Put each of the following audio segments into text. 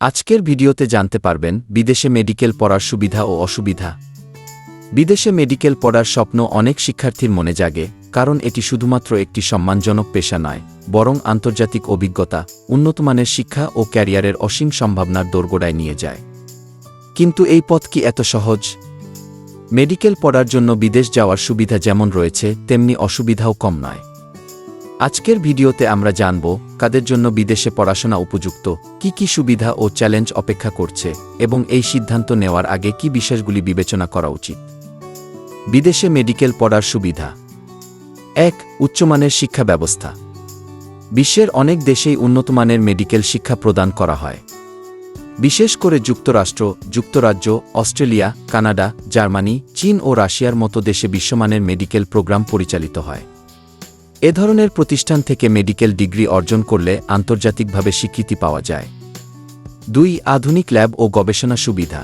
আজকের ভিডিওতে জানতে পারবেন, বিদেশে মেডিকেল পড়ার সুবিধা ও অসুবিধা। বিদেশে মেডিকেল পড়ার স্বপ্ন অনেক শিক্ষার্থীর মনে জাগে, কারণ এটি শুধুমাত্র একটি সম্মানজনক পেশা নয়, বরং আন্তর্জাতিক অভিজ্ঞতা, উন্নতমানের শিক্ষা ও ক্যারিয়ারের অসীম সম্ভাবনার দোরগোড়ায় নিয়ে যায়। কিন্তু এই পথ কি এত সহজ? মেডিকেল পড়ার জন্য বিদেশ যাওয়ার সুবিধা যেমন রয়েছে, তেমনি অসুবিধাও কম নয়। আজকের ভিডিওতে আমরা জানব, কাদের জন্য বিদেশে পড়াশোনা উপযুক্ত, কি কি সুবিধা ও চ্যালেঞ্জ অপেক্ষা করছে, এবং এই সিদ্ধান্ত নেওয়ার আগে কি বিষয়গুলি বিবেচনা করা উচিত। বিদেশে মেডিকেল পড়ার সুবিধা। এক, উচ্চমানের শিক্ষা ব্যবস্থা। বিশ্বের অনেক দেশেই উন্নতমানের মেডিকেল শিক্ষা প্রদান করা হয়। বিশেষ করে যুক্তরাষ্ট্র, যুক্তরাজ্য, অস্ট্রেলিয়া, কানাডা, জার্মানি, চীন ও রাশিয়ার মতো দেশে বিশ্বমানের মেডিকেল প্রোগ্রাম পরিচালিত হয়। এ ধরনের প্রতিষ্ঠান থেকে মেডিকেল ডিগ্রি অর্জন করলে আন্তর্জাতিকভাবে স্বীকৃতি পাওয়া যায়। দুই, আধুনিক ল্যাব ও গবেষণা সুবিধা।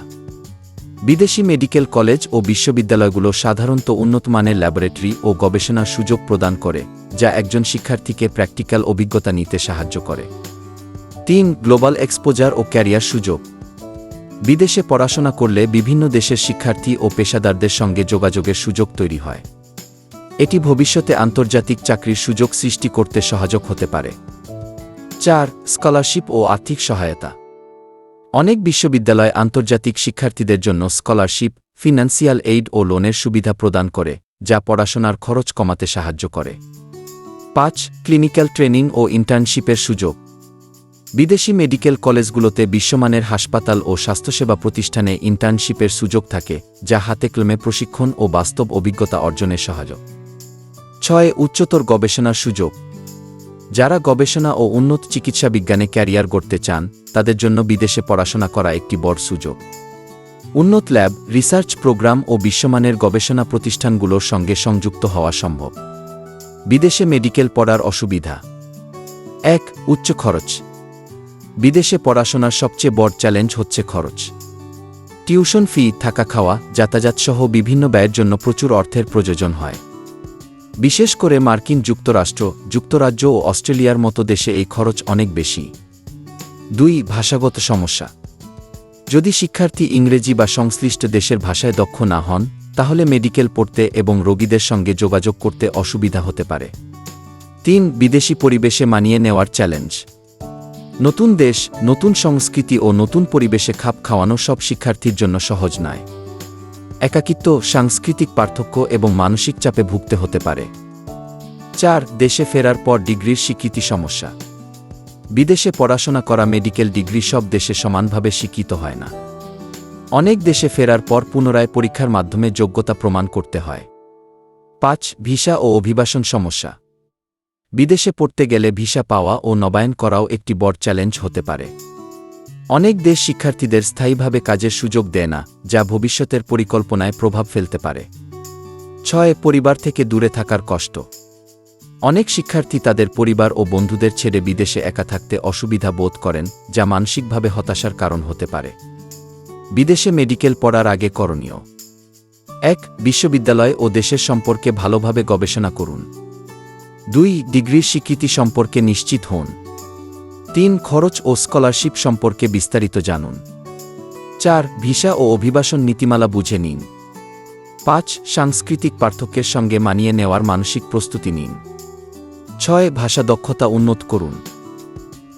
বিদেশি মেডিকেল কলেজ ও বিশ্ববিদ্যালয়গুলো সাধারণত উন্নতমানের ল্যাবরেটরি ও গবেষণার সুযোগ প্রদান করে, যা একজন শিক্ষার্থীকে প্র্যাকটিক্যাল অভিজ্ঞতা নিতে সাহায্য করে। তিন, গ্লোবাল এক্সপোজার ও ক্যারিয়ার সুযোগ। বিদেশে পড়াশোনা করলে বিভিন্ন দেশের শিক্ষার্থী ও পেশাদারদের সঙ্গে যোগাযোগের সুযোগ তৈরি হয়। এটি ভবিষ্যতে আন্তর্জাতিক চাকরির সুযোগ সৃষ্টি করতে সহায়ক হতে পারে। চার, স্কলারশিপ ও আর্থিক সহায়তা। অনেক বিশ্ববিদ্যালয় আন্তর্জাতিক শিক্ষার্থীদের জন্য স্কলারশিপ, ফিনান্সিয়াল এইড ও লোনের সুবিধা প্রদান করে, যা পড়াশোনার খরচ কমাতে সাহায্য করে। পাঁচ, ক্লিনিক্যাল ট্রেনিং ও ইন্টার্নশিপের সুযোগ। বিদেশি মেডিকেল কলেজগুলোতে বিশ্বমানের হাসপাতাল ও স্বাস্থ্যসেবা প্রতিষ্ঠানে ইন্টার্নশিপের সুযোগ থাকে, যা হাতে কলমে প্রশিক্ষণ ও বাস্তব অভিজ্ঞতা অর্জনে সহায়ক। ছয় উচ্চতর গবেষণার সুযোগ। যারা গবেষণা ও উন্নত চিকিৎসা বিজ্ঞানে ক্যারিয়ার গড়তে চান, তাদের জন্য বিদেশে পড়াশোনা করা একটি বড় সুযোগ। উন্নত ল্যাব, রিসার্চ প্রোগ্রাম ও বিশ্বমানের গবেষণা প্রতিষ্ঠানগুলোর সঙ্গে সংযুক্ত হওয়া সম্ভব। বিদেশে মেডিকেল পড়ার অসুবিধা। এক, উচ্চ খরচ। বিদেশে পড়াশোনার সবচেয়ে বড় চ্যালেঞ্জ হচ্ছে খরচ। টিউশন ফি, থাকা খাওয়া যাতায়াত সহ বিভিন্ন ব্যয়ের জন্য প্রচুর অর্থের প্রয়োজন হয়। বিশেষ করে মার্কিন যুক্তরাষ্ট্র, যুক্তরাজ্য ও অস্ট্রেলিয়ার মতো দেশে এই খরচ অনেক বেশি। দুই, ভাষাগত সমস্যা। যদি শিক্ষার্থী ইংরেজি বা সংশ্লিষ্ট দেশের ভাষায় দক্ষ না হন, তাহলে মেডিকেল পড়তে এবং রোগীদের সঙ্গে যোগাযোগ করতে অসুবিধা হতে পারে। তিন, বিদেশি পরিবেশে মানিয়ে নেওয়ার চ্যালেঞ্জ। নতুন দেশ, নতুন সংস্কৃতি ও নতুন পরিবেশে খাপ খাওয়ানো সব শিক্ষার্থীর জন্য সহজ নয়। একাকিত্ব, সাংস্কৃতিক পার্থক্য এবং মানসিক চাপে ভুগতে হতে পারে। চার, দেশে ফেরার পর ডিগ্রির স্বীকৃতি সমস্যা। বিদেশে পড়াশোনা করা মেডিকেল ডিগ্রি সব দেশে সমানভাবে স্বীকৃত হয় না। অনেক দেশে ফেরার পর পুনরায় পরীক্ষার মাধ্যমে যোগ্যতা প্রমাণ করতে হয়। পাঁচ, ভিসা ও অভিবাসন সমস্যা। বিদেশে পড়তে গেলে ভিসা পাওয়া ও নবায়ন করাও একটি বড় চ্যালেঞ্জ হতে পারে। অনেক দেশ শিক্ষার্থীদের স্থায়ীভাবে কাজের সুযোগ দেয় না, যা ভবিষ্যতের পরিকল্পনায় প্রভাব ফেলতে পারে। ছয়, পরিবার থেকে দূরে থাকার কষ্ট। অনেক শিক্ষার্থী তাদের পরিবার ও বন্ধুদের ছেড়ে বিদেশে একা থাকতে অসুবিধা বোধ করেন, যা মানসিকভাবে হতাশার কারণ হতে পারে। বিদেশে মেডিকেল পড়ার আগে করণীয়। এক, বিশ্ববিদ্যালয় ও দেশের সম্পর্কে ভালোভাবে গবেষণা করুন। দুই, ডিগ্রির স্বীকৃতি সম্পর্কে নিশ্চিত হন। তিন খরচ ও স্কলারশিপ সম্পর্কে বিস্তারিত জানুন। চার, ভিসা ও অভিবাসন নীতিমালা বুঝে নিন। পাঁচ, সাংস্কৃতিক পার্থক্যের সঙ্গে মানিয়ে নেওয়ার মানসিক প্রস্তুতি নিন। ছয়, ভাষা দক্ষতা উন্নত করুন।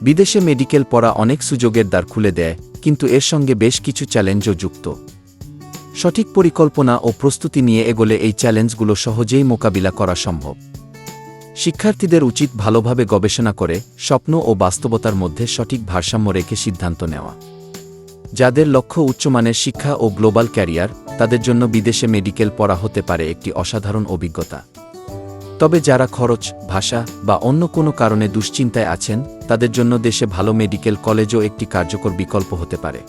বিদেশে মেডিকেল পড়া অনেক সুযোগের দ্বার খুলে দেয়, কিন্তু এর সঙ্গে বেশ কিছু চ্যালেঞ্জও যুক্ত। সঠিক পরিকল্পনা ও প্রস্তুতি নিয়ে এগোলে এই চ্যালেঞ্জগুলো সহজেই মোকাবিলা করা সম্ভব। শিক্ষার্থীদের উচিত ভালোভাবে গবেষণা করে, স্বপ্ন ও বাস্তবতার মধ্যে সঠিক ভারসাম্য রেখে সিদ্ধান্ত নেওয়া। যাদের লক্ষ্য উচ্চমানের শিক্ষা ও গ্লোবাল ক্যারিয়ার, তাদের জন্য বিদেশে মেডিকেল পড়া হতে পারে একটি অসাধারণ অভিজ্ঞতা। তবে যারা খরচ, ভাষা বা অন্য কোনো কারণে দুশ্চিন্তায় আছেন, তাদের জন্য দেশে ভালো মেডিকেল কলেজও একটি কার্যকর বিকল্প হতে পারে।